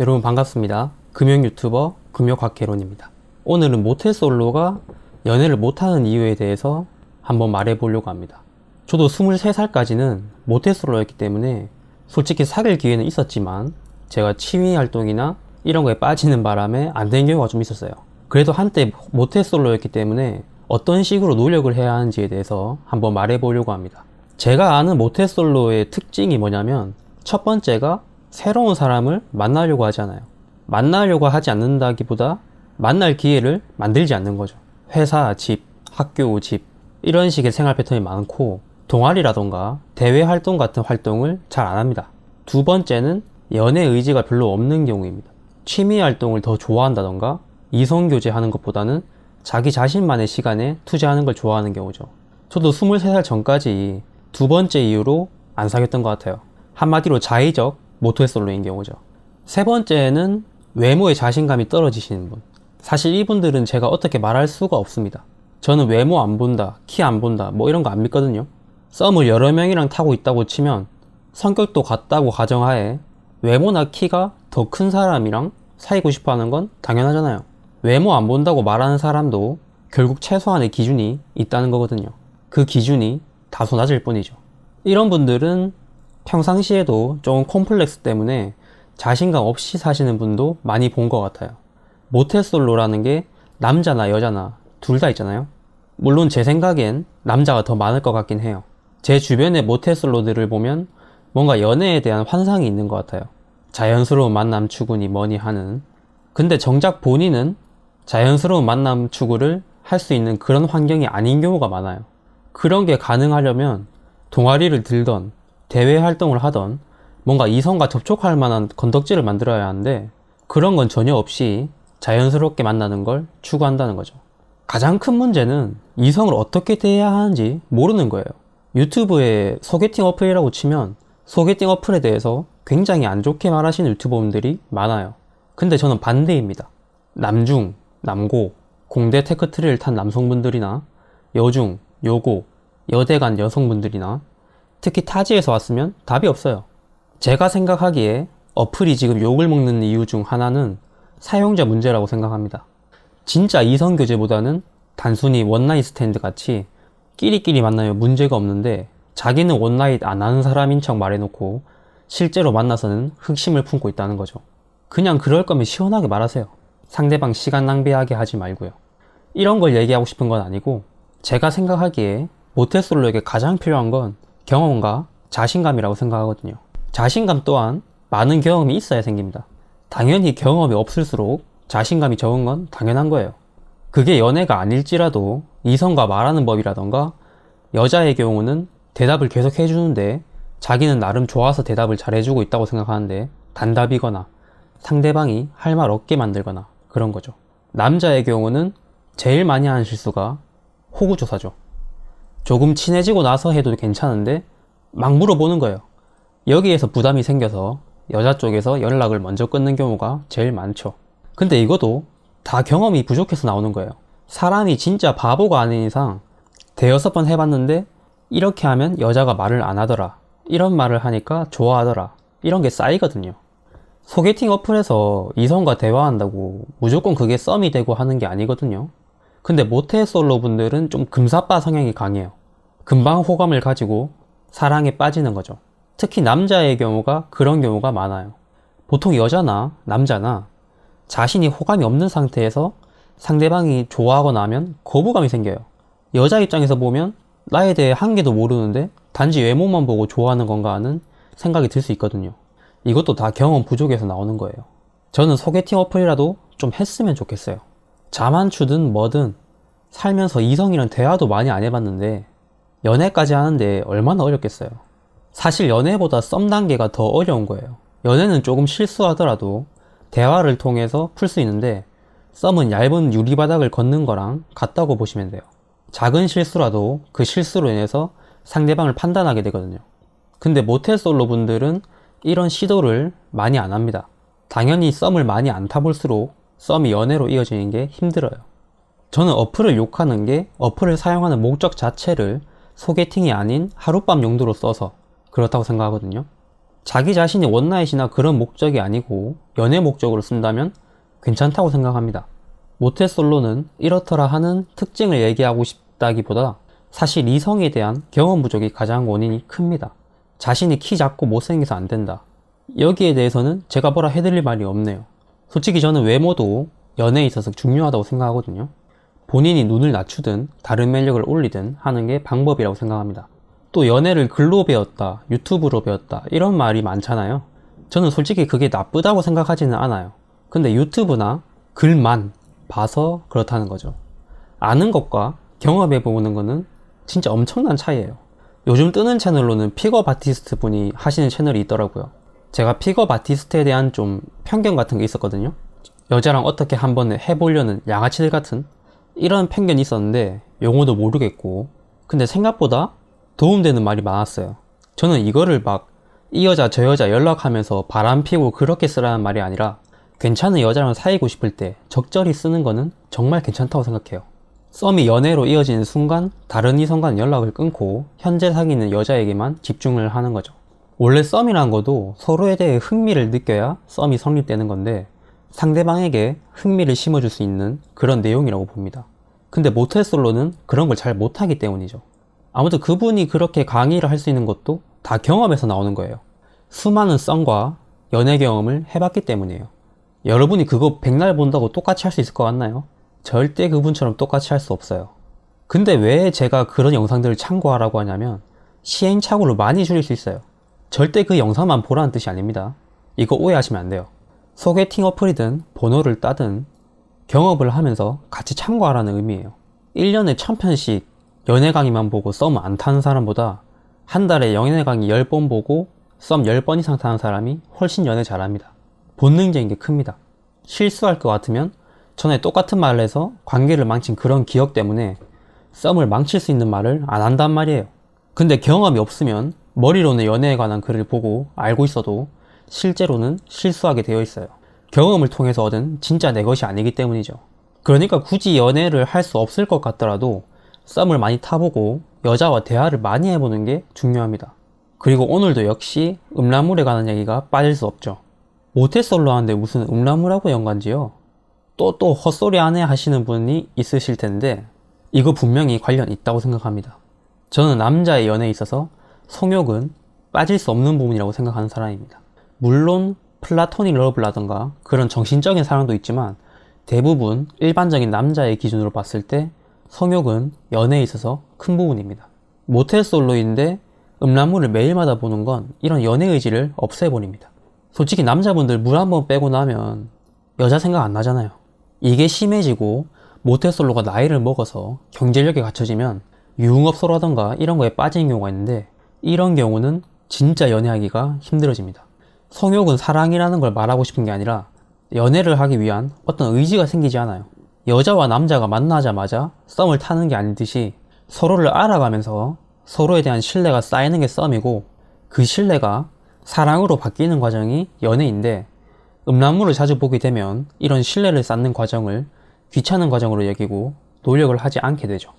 여러분 반갑습니다. 금융 유튜버 금요곽개론입니다. 오늘은 모태솔로가 연애를 못하는 이유에 대해서 한번 말해보려고 합니다. 저도 23살까지는 모태솔로였기 때문에 솔직히 사귈 기회는 있었지만 제가 취미 활동이나 이런 거에 빠지는 바람에 안 된 경우가 좀 있었어요. 그래도 한때 모태솔로였기 때문에 어떤 식으로 노력을 해야 하는지에 대해서 한번 말해보려고 합니다. 제가 아는 모태솔로의 특징이 뭐냐면 첫 번째가 새로운 사람을 만나려고 하지 않아요. 만나려고 하지 않는다기보다 만날 기회를 만들지 않는 거죠. 회사, 집, 학교, 집 이런 식의 생활 패턴이 많고 동아리라던가 대외 활동 같은 활동을 잘 안 합니다. 두 번째는 연애 의지가 별로 없는 경우입니다. 취미 활동을 더 좋아한다던가 이성 교제하는 것보다는 자기 자신만의 시간에 투자하는 걸 좋아하는 경우죠. 저도 23살 전까지 두 번째 이유로 안 사귀었던 것 같아요. 한마디로 자의적 모토솔로인 경우죠. 세 번째는 외모에 자신감이 떨어지시는 분. 사실 이분들은 제가 어떻게 말할 수가 없습니다. 저는 외모 안 본다, 키 안 본다, 뭐 이런 거 안 믿거든요. 썸을 여러 명이랑 타고 있다고 치면 성격도 같다고 가정하에 외모나 키가 더 큰 사람이랑 사귀고 싶어 하는 건 당연하잖아요. 외모 안 본다고 말하는 사람도 결국 최소한의 기준이 있다는 거거든요. 그 기준이 다소 낮을 뿐이죠. 이런 분들은 평상시에도 조금 콤플렉스 때문에 자신감 없이 사시는 분도 많이 본 것 같아요. 모태솔로라는 게 남자나 여자나 둘 다 있잖아요. 물론 제 생각엔 남자가 더 많을 것 같긴 해요. 제 주변의 모태솔로들을 보면 뭔가 연애에 대한 환상이 있는 것 같아요. 자연스러운 만남 추구니 뭐니 하는. 근데 정작 본인은 자연스러운 만남 추구를 할 수 있는 그런 환경이 아닌 경우가 많아요. 그런 게 가능하려면 동아리를 들던 대외 활동을 하던 뭔가 이성과 접촉할 만한 건덕지를 만들어야 하는데 그런 건 전혀 없이 자연스럽게 만나는 걸 추구한다는 거죠. 가장 큰 문제는 이성을 어떻게 대해야 하는지 모르는 거예요. 유튜브에 소개팅 어플이라고 치면 소개팅 어플에 대해서 굉장히 안 좋게 말하시는 유튜버분들이 많아요. 근데 저는 반대입니다. 남중, 남고, 공대 테크트리를 탄 남성분들이나 여중, 여고, 여대 간 여성분들이나 특히 타지에서 왔으면 답이 없어요. 제가 생각하기에 어플이 지금 욕을 먹는 이유 중 하나는 사용자 문제라고 생각합니다. 진짜 이성 교제보다는 단순히 원나잇 스탠드 같이 끼리끼리 만나면 문제가 없는데 자기는 원나잇 안 하는 사람인 척 말해놓고 실제로 만나서는 흑심을 품고 있다는 거죠. 그냥 그럴 거면 시원하게 말하세요. 상대방 시간 낭비하게 하지 말고요. 이런 걸 얘기하고 싶은 건 아니고 제가 생각하기에 모태솔로에게 가장 필요한 건 경험과 자신감이라고 생각하거든요. 자신감 또한 많은 경험이 있어야 생깁니다. 당연히 경험이 없을수록 자신감이 적은 건 당연한 거예요. 그게 연애가 아닐지라도 이성과 말하는 법이라던가 여자의 경우는 대답을 계속 해주는데 자기는 나름 좋아서 대답을 잘 해주고 있다고 생각하는데 단답이거나 상대방이 할 말 없게 만들거나 그런 거죠. 남자의 경우는 제일 많이 하는 실수가 호구조사죠. 조금 친해지고 나서 해도 괜찮은데 막 물어보는 거예요. 여기에서 부담이 생겨서 여자 쪽에서 연락을 먼저 끊는 경우가 제일 많죠. 근데 이것도 다 경험이 부족해서 나오는 거예요. 사람이 진짜 바보가 아닌 이상 대여섯 번 해봤는데 이렇게 하면 여자가 말을 안 하더라. 이런 말을 하니까 좋아하더라. 이런 게 쌓이거든요. 소개팅 어플에서 이성과 대화한다고 무조건 그게 썸이 되고 하는 게 아니거든요. 근데 모태 솔로 분들은 좀 금사빠 성향이 강해요. 금방 호감을 가지고 사랑에 빠지는 거죠. 특히 남자의 경우가 그런 경우가 많아요. 보통 여자나 남자나 자신이 호감이 없는 상태에서 상대방이 좋아하거나 하면 거부감이 생겨요. 여자 입장에서 보면 나에 대해 한 개도 모르는데 단지 외모만 보고 좋아하는 건가 하는 생각이 들 수 있거든요. 이것도 다 경험 부족에서 나오는 거예요. 저는 소개팅 어플이라도 좀 했으면 좋겠어요. 자만추든 뭐든 살면서 이성이랑 대화도 많이 안 해봤는데 연애까지 하는데 얼마나 어렵겠어요. 사실 연애보다 썸 단계가 더 어려운 거예요. 연애는 조금 실수하더라도 대화를 통해서 풀 수 있는데 썸은 얇은 유리바닥을 걷는 거랑 같다고 보시면 돼요. 작은 실수라도 그 실수로 인해서 상대방을 판단하게 되거든요. 근데 모태솔로 분들은 이런 시도를 많이 안 합니다. 당연히 썸을 많이 안 타볼수록 썸이 연애로 이어지는 게 힘들어요. 저는 어플을 욕하는 게 어플을 사용하는 목적 자체를 소개팅이 아닌 하룻밤 용도로 써서 그렇다고 생각하거든요. 자기 자신이 원나잇이나 그런 목적이 아니고 연애 목적으로 쓴다면 괜찮다고 생각합니다. 모태솔로는 이렇더라 하는 특징을 얘기하고 싶다기보다 사실 이성에 대한 경험 부족이 가장 원인이 큽니다. 자신이 키 작고 못생겨서 안 된다. 여기에 대해서는 제가 뭐라 해드릴 말이 없네요. 솔직히 저는 외모도 연애에 있어서 중요하다고 생각하거든요. 본인이 눈을 낮추든 다른 매력을 올리든 하는 게 방법이라고 생각합니다. 또 연애를 글로 배웠다, 유튜브로 배웠다, 이런 말이 많잖아요. 저는 솔직히 그게 나쁘다고 생각하지는 않아요. 근데 유튜브나 글만 봐서 그렇다는 거죠. 아는 것과 경험해 보는 거는 진짜 엄청난 차이예요. 요즘 뜨는 채널로는 픽업 아티스트 분이 하시는 채널이 있더라고요. 제가 픽업 아티스트에 대한 좀 편견 같은 게 있었거든요. 여자랑 어떻게 한번 해보려는 양아치들 같은 이런 편견이 있었는데 용어도 모르겠고 근데 생각보다 도움되는 말이 많았어요. 저는 이거를 막 이 여자 저 여자 연락하면서 바람 피고 그렇게 쓰라는 말이 아니라 괜찮은 여자랑 사귀고 싶을 때 적절히 쓰는 거는 정말 괜찮다고 생각해요. 썸이 연애로 이어지는 순간 다른 이성과는 연락을 끊고 현재 사귀는 여자에게만 집중을 하는 거죠. 원래 썸이란 것도 서로에 대해 흥미를 느껴야 썸이 성립되는 건데 상대방에게 흥미를 심어줄 수 있는 그런 내용이라고 봅니다. 근데 모태솔로는 그런 걸 잘 못하기 때문이죠. 아무튼 그분이 그렇게 강의를 할 수 있는 것도 다 경험에서 나오는 거예요. 수많은 썸과 연애 경험을 해봤기 때문이에요. 여러분이 그거 백날 본다고 똑같이 할 수 있을 것 같나요? 절대 그분처럼 똑같이 할 수 없어요. 근데 왜 제가 그런 영상들을 참고하라고 하냐면 시행착오를 많이 줄일 수 있어요. 절대 그 영상만 보라는 뜻이 아닙니다. 이거 오해하시면 안 돼요. 소개팅 어플이든 번호를 따든 경험을 하면서 같이 참고하라는 의미예요. 1년에 1000편씩 연애 강의만 보고 썸 안 타는 사람보다 한 달에 연애 강의 10번 보고 썸 10번 이상 타는 사람이 훨씬 연애 잘합니다. 본능적인 게 큽니다. 실수할 것 같으면 전에 똑같은 말을 해서 관계를 망친 그런 기억 때문에 썸을 망칠 수 있는 말을 안 한단 말이에요. 근데 경험이 없으면 머리로는 연애에 관한 글을 보고 알고 있어도 실제로는 실수하게 되어 있어요. 경험을 통해서 얻은 진짜 내 것이 아니기 때문이죠. 그러니까 굳이 연애를 할 수 없을 것 같더라도 썸을 많이 타보고 여자와 대화를 많이 해보는 게 중요합니다. 그리고 오늘도 역시 음란물에 관한 얘기가 빠질 수 없죠. 모태솔로 하는데 무슨 음란물하고 연관지요? 또 또 헛소리 안해 하시는 분이 있으실 텐데 이거 분명히 관련 있다고 생각합니다. 저는 남자의 연애에 있어서 성욕은 빠질 수 없는 부분이라고 생각하는 사람입니다. 물론 플라토닉 러브라던가 그런 정신적인 사랑도 있지만 대부분 일반적인 남자의 기준으로 봤을 때 성욕은 연애에 있어서 큰 부분입니다. 모태솔로인데 음란물을 매일마다 보는 건 이런 연애 의지를 없애버립니다. 솔직히 남자분들 물 한 번 빼고 나면 여자 생각 안 나잖아요. 이게 심해지고 모태솔로가 나이를 먹어서 경제력에 갖춰지면 유흥업소라던가 이런 거에 빠지는 경우가 있는데 이런 경우는 진짜 연애하기가 힘들어집니다. 성욕은 사랑이라는 걸 말하고 싶은 게 아니라 연애를 하기 위한 어떤 의지가 생기지 않아요. 여자와 남자가 만나자마자 썸을 타는 게 아니듯이 서로를 알아가면서 서로에 대한 신뢰가 쌓이는 게 썸이고 그 신뢰가 사랑으로 바뀌는 과정이 연애인데 음란물을 자주 보게 되면 이런 신뢰를 쌓는 과정을 귀찮은 과정으로 여기고 노력을 하지 않게 되죠.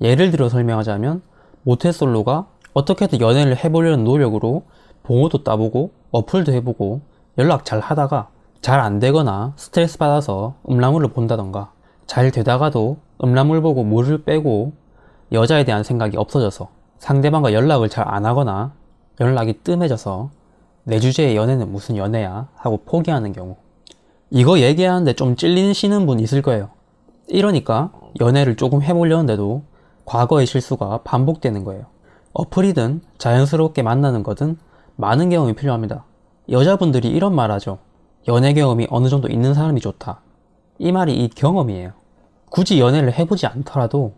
예를 들어 설명하자면 모태솔로가 어떻게든 연애를 해보려는 노력으로 봉호도 따보고 어플도 해보고 연락 잘 하다가 잘 안 되거나 스트레스 받아서 음란물을 본다던가 잘 되다가도 음란물 보고 물을 빼고 여자에 대한 생각이 없어져서 상대방과 연락을 잘 안 하거나 연락이 뜸해져서 내 주제의 연애는 무슨 연애야 하고 포기하는 경우. 이거 얘기하는데 좀 찔리시는 분 있을 거예요. 이러니까 연애를 조금 해보려는데도 과거의 실수가 반복되는 거예요 어플이든 자연스럽게 만나는 거든 많은 경험이 필요합니다 여자분들이 이런 말 하죠 연애 경험이 어느 정도 있는 사람이 좋다 이 말이 이 경험이에요 굳이 연애를 해보지 않더라도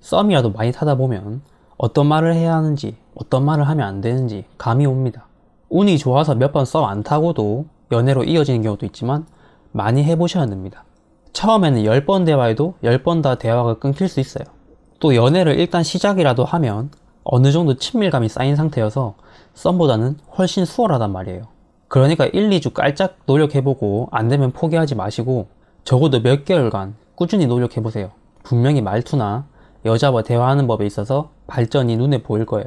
썸이라도 많이 타다 보면 어떤 말을 해야 하는지 어떤 말을 하면 안 되는지 감이 옵니다. 운이 좋아서 몇 번 썸 안 타고도 연애로 이어지는 경우도 있지만 많이 해보셔야 됩니다. 처음에는 10번 대화해도 10번 다 대화가 끊길 수 있어요. 또 연애를 일단 시작이라도 하면 어느 정도 친밀감이 쌓인 상태여서 썸보다는 훨씬 수월하단 말이에요. 그러니까 1, 2주 깔짝 노력해보고 안 되면 포기하지 마시고 적어도 몇 개월간 꾸준히 노력해보세요. 분명히 말투나 여자와 대화하는 법에 있어서 발전이 눈에 보일 거예요.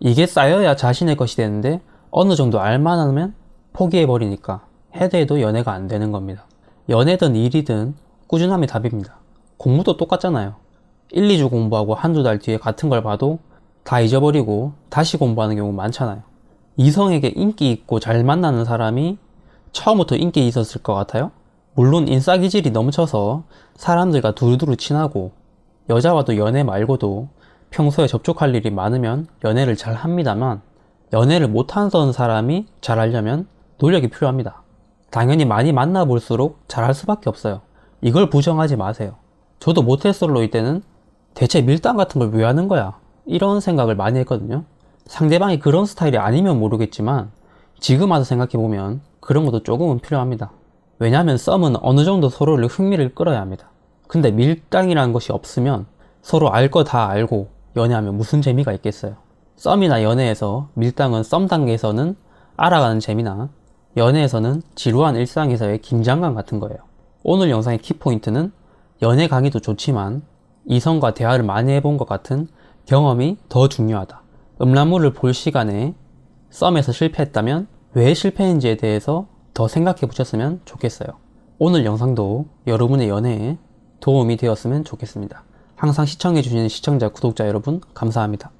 이게 쌓여야 자신의 것이 되는데 어느 정도 알만하면 포기해버리니까 해도 연애가 안 되는 겁니다. 연애든 일이든 꾸준함이 답입니다. 공부도 똑같잖아요. 1, 2주 공부하고 한두 달 뒤에 같은 걸 봐도 다 잊어버리고 다시 공부하는 경우 많잖아요. 이성에게 인기 있고 잘 만나는 사람이 처음부터 인기 있었을 것 같아요? 물론 인싸 기질이 넘쳐서 사람들과 두루두루 친하고 여자와도 연애 말고도 평소에 접촉할 일이 많으면 연애를 잘 합니다만 연애를 못하던 사람이 잘하려면 노력이 필요합니다. 당연히 많이 만나볼수록 잘할 수밖에 없어요. 이걸 부정하지 마세요. 저도 모태솔로일 때는 대체 밀당 같은 걸 왜 하는 거야? 이런 생각을 많이 했거든요. 상대방이 그런 스타일이 아니면 모르겠지만 지금 와서 생각해보면 그런 것도 조금은 필요합니다. 왜냐하면 썸은 어느 정도 서로를 흥미를 끌어야 합니다. 근데 밀당이라는 것이 없으면 서로 알 거 다 알고 연애하면 무슨 재미가 있겠어요. 썸이나 연애에서 밀당은 썸 단계에서는 알아가는 재미나 연애에서는 지루한 일상에서의 긴장감 같은 거예요. 오늘 영상의 키포인트는 연애 강의도 좋지만 이성과 대화를 많이 해본 것 같은 경험이 더 중요하다. 음란물을 볼 시간에 썸에서 실패했다면 왜 실패했는지에 대해서 더 생각해 보셨으면 좋겠어요. 오늘 영상도 여러분의 연애에 도움이 되었으면 좋겠습니다. 항상 시청해 주시는 시청자, 구독자 여러분 감사합니다.